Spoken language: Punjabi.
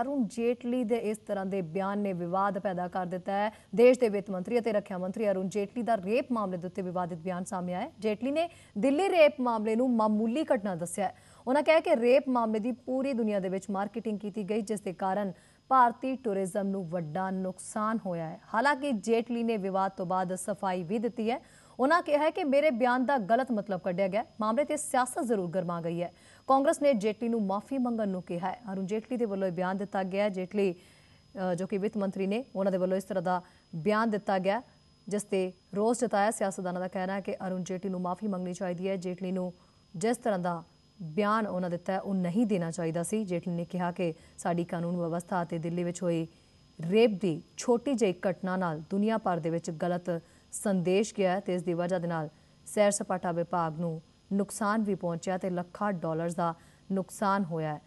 ਅਰੁਣ ਜੇਟਲੀ ਦੇ ਇਸ ਤਰ੍ਹਾਂ ਦੇ ਬਿਆਨ ਨੇ ਵਿਵਾਦ ਪੈਦਾ ਕਰ ਦਿੱਤਾ ਹੈ। ਦੇਸ਼ ਦੇ ਵਿੱਤ ਮੰਤਰੀ ਅਤੇ ਰੱਖਿਆ ਮੰਤਰੀ ਅਰੁਣ ਜੇਟਲੀ ਦਾ ਰੇਪ ਮਾਮਲੇ ਦੇ ਉੱਤੇ ਵਿਵਾਦਿਤ ਬਿਆਨ ਸਾਹਮਣੇ ਆਇਆ ਜੇਟਲੀ ਨੇ ਦਿੱਲੀ ਰੇਪ ਮਾਮਲੇ ਨੂੰ ਮਾਮੂਲੀ ਘਟਨਾ ਦੱਸਿਆ ਹੈ। ਉਹਨਾਂ ਕਿਹਾ ਕਿ ਰੇਪ ਮਾਮਲੇ ਦੀ ਪੂਰੀ ਦੁਨੀਆ ਦੇ ਵਿੱਚ ਮਾਰਕੀਟਿੰਗ ਕੀਤੀ ਗਈ, ਜਿਸ ਦੇ ਕਾਰਨ ਭਾਰਤੀ ਟੂਰਿਜ਼ਮ ਨੂੰ ਵੱਡਾ ਨੁਕਸਾਨ ਹੋਇਆ ਹੈ। ਹਾਲਾਂਕਿ ਜੇਟਲੀ ਨੇ ਵਿਵਾਦ ਤੋਂ ਬਾਅਦ ਸਫ਼ਾਈ ਵੀ ਦਿੱਤੀ ਹੈ। ਉਹਨਾਂ ਕਿਹਾ ਹੈ ਕਿ ਮੇਰੇ ਬਿਆਨ ਦਾ ਗਲਤ ਮਤਲਬ ਕੱਢਿਆ ਗਿਆ ਮਾਮਲੇ ਤੇ ਸਿਆਸਤ ਜ਼ਰੂਰ ਗਰਮਾ ਗਈ ਹੈ। ਕਾਂਗਰਸ ਨੇ ਜੇਟਲੀ ਨੂੰ ਮਾਫੀ ਮੰਗਣ ਨੂੰ ਕਿਹਾ ਹੈ। ਅਰੁਣ ਜੇਟਲੀ ਦੇ ਵੱਲੋਂ ਇਹ ਬਿਆਨ ਦਿੱਤਾ ਗਿਆ ਜੇਟਲੀ ਜੋ ਕਿ ਵਿੱਤ ਮੰਤਰੀ ਨੇ ਉਹਨਾਂ ਦੇ ਵੱਲੋਂ ਇਸ ਤਰ੍ਹਾਂ ਦਾ ਬਿਆਨ ਦਿੱਤਾ ਗਿਆ ਜਿਸ ਤੇ ਰੋਸ ਜਤਾਇਆ। ਸਿਆਸਤਦਾਨਾਂ ਦਾ ਕਹਿਣਾ ਹੈ ਕਿ ਅਰੁਣ ਜੇਟਲੀ ਨੂੰ ਮਾਫੀ ਮੰਗਣੀ ਚਾਹੀਦੀ ਹੈ। ਜੇਟਲੀ ਨੂੰ ਜਿਸ ਤਰ੍ਹਾਂ ਦਾ ਬਿਆਨ ਉਹਨਾਂ ਦਿੱਤਾ ਉਹ ਨਹੀਂ ਦੇਣਾ ਚਾਹੀਦਾ ਸੀ। ਜੇਟਲੀ ਨੇ ਕਿਹਾ ਕਿ ਸਾਡੀ ਕਾਨੂੰਨ ਵਿਵਸਥਾ ਅਤੇ ਦਿੱਲੀ ਵਿੱਚ ਹੋਈ ਰੇਪ ਦੀ ਛੋਟੀ ਜਿਹੀ ਘਟਨਾ ਨਾਲ ਦੁਨੀਆ ਭਰ ਦੇ ਵਿੱਚ ਗਲਤ ਸੰਦੇਸ਼ ਗਿਆ ਹੈ ਤੇ ਇਸ ਦੀ ਵਜ੍ਹਾ ਦੇ ਨਾਲ ਸੈਰ ਸਪਾਟਾ ਵਿਭਾਗ ਨੂੰ ਨੁਕਸਾਨ ਵੀ ਪਹੁੰਚਿਆ ਤੇ ਲੱਖਾਂ ਡਾਲਰਸ ਦਾ ਨੁਕਸਾਨ ਹੋਇਆ ਹੈ।